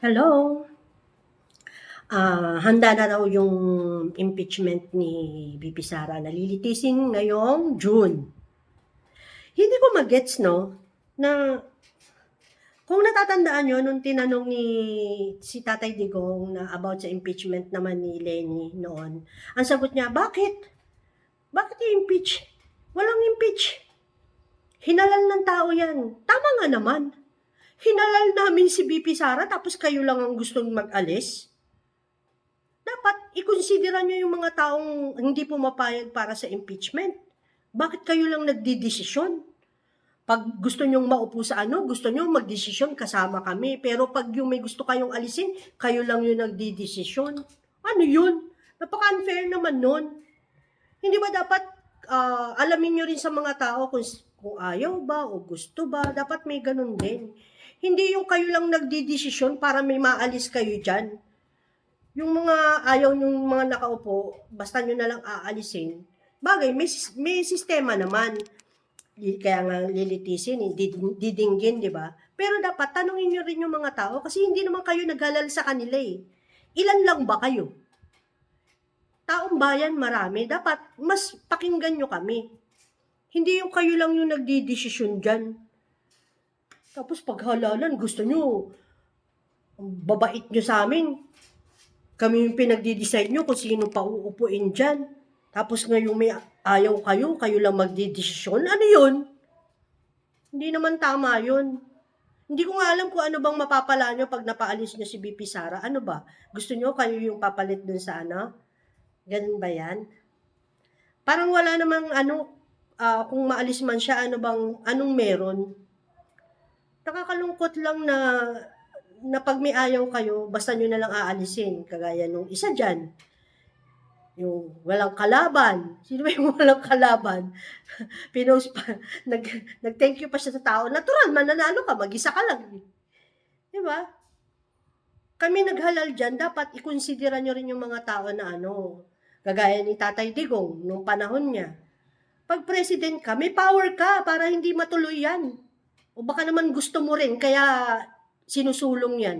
Hello. Ah, handa na raw yung impeachment ni VP Sara. Nalilitisin ngayong June. Hindi ko magets, no, na kung natatandaan nyo, nung tinanong ni si Tatay Digong na about sa impeachment naman ni Lenny noon, ang sagot niya, bakit? Bakit i-impeach? Walang impeach. Hinalal ng tao yan. Tama nga naman. Hinalal namin si BP Sara tapos kayo lang ang gustong mag-alis? Dapat ikonsidera nyo yung mga taong hindi pumapayag para sa impeachment. Bakit kayo lang nagdidesisyon? Pag gusto nyong maupo sa ano, gusto nyo magdesisyon, kasama kami. Pero pag yung may gusto kayong alisin, kayo lang yung nagdidesisyon. Ano yun? Napaka-unfair naman nun. Hindi ba dapat ah, alamin nyo rin sa mga tao kung, kung ayaw ba o gusto ba, dapat may ganun din. Hindi yung kayo lang nagdidesisyon para may maalis kayo dyan. Yung mga ayaw yung mga nakaupo, basta nyo na lang aalisin. Bagay, may, may sistema naman. Kaya nga lilitisin, eh, did- didinggin, di ba? Pero dapat tanungin nyo rin yung mga tao kasi hindi naman kayo naghalal sa kanila eh. Ilan lang ba kayo? Taong bayan marami, dapat mas pakinggan nyo kami. Hindi yung kayo lang yung nagdidesisyon dyan. Tapos paghalalan, gusto nyo, babait nyo sa amin. Kami yung pinagdi-decide nyo kung sino pa uupuin dyan. Tapos ngayong may ayaw kayo, kayo lang magdidesisyon. Ano yun? Hindi naman tama yun. Hindi ko nga alam kung ano bang mapapala nyo pag napaalis nyo si BP Sara. Ano ba? Gusto nyo kayo yung papalit dun sa ano? Ganun ba yan? Parang wala namang ano, ah, kung maalis man siya, ano bang, anong meron? Nakakalungkot lang na na pag may ayaw kayo, basta nyo na lang aalisin. Kagaya nung isa dyan. Yung walang kalaban. Sino ba yung walang kalaban? Pinost pa, nag, nag-thank you pa siya sa tao. Natural, mananalo ka, mag-isa ka lang. Di ba? Kami naghalal dyan, dapat ikonsidera nyo rin yung mga tao na ano, kagaya ni Tatay Digong, nung panahon niya. Pag president ka, may power ka para hindi matuloy yan. O baka naman gusto mo rin, kaya sinusulong yan.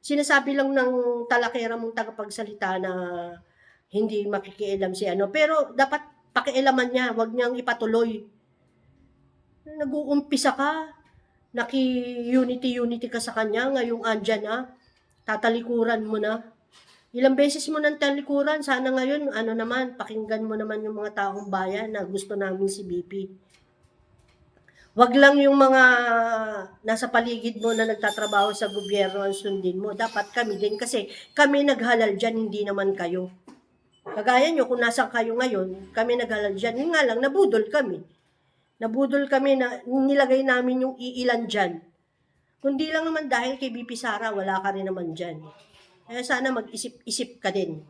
Sinasabi lang ng talakera mong tagapagsalita na hindi makikialam si ano. Pero dapat pakialaman niya, wag niyang ipatuloy. Nag-uumpisa ka, naki-unity-unity ka sa kanya, ngayong andyan na, tatalikuran mo na. Ilang beses mo nang talikuran, sana ngayon, ano naman, pakinggan mo naman yung mga taong bayan na gusto namin si BP. Wag lang yung mga nasa paligid mo na nagtatrabaho sa gobyerno ang sundin mo. Dapat kami din kasi kami naghalal dyan, hindi naman kayo. Kagaya nyo, kung nasa kayo ngayon, kami naghalal dyan. Yun nga lang, nabudol kami. Nabudol kami na nilagay namin yung iilan dyan. Kundi lang naman dahil kay BP Sara, wala ka rin naman dyan. Kaya sana mag-isip-isip ka din.